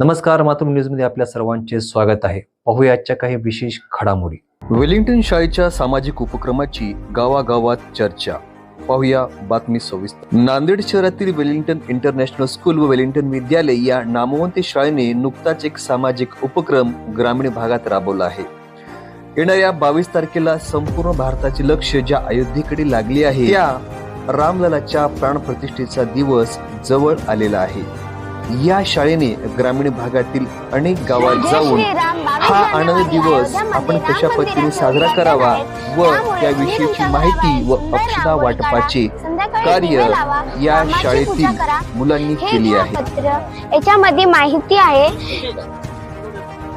नमस्कार मातृ न्यूजमध्ये आपल्या सर्वांचे स्वागत आहे. पाहूया आजच्या काही विशेष घडामोडी. वेलिंग्टन शाळेच्या सामाजिक उपक्रमाची गावागावात चर्चा. पाहूया बातमी सविस्तर. नांदेड शहरातील वेलिंग्टन इंटरनॅशनल स्कूल व वेलिंग्टन विद्यालय या नामवंत शाळेने नुकताच एक सामाजिक उपक्रम ग्रामीण भागात राबवला आहे. येणाऱ्या बावीस तारखेला संपूर्ण भारताचे लक्ष ज्या अयोध्येकडे लागले आहे त्या रामललाच्या प्राणप्रतिष्ठेचा दिवस जवळ आलेला आहे. या शाळेने ग्रामीण भागातील अनेक गावात जाऊन हा आनंद दिवस आपण कशा पद्धतीने साजरा करावा व त्याविषयीची माहिती व अक्षता वाटपाचे कार्य या शाळेतील मुलांनी केले आहे. याच्यामध्ये माहिती आहे.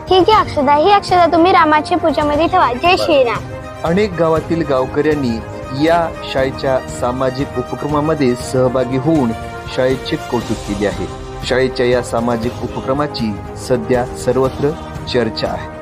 ही जी अक्षता ही अक्षता तुम्ही रामाच्या पूजामध्ये ठेवा. जय श्रीराम. अनेक गावातील गावकऱ्यांनी या शाळेच्या सामाजिक उपक्रमामध्ये सहभागी होऊन शाळेचे कौतुक केले आहे. शाळेच्या या सामाजिक उपक्रमाची सध्या सर्वत्र चर्चा आहे.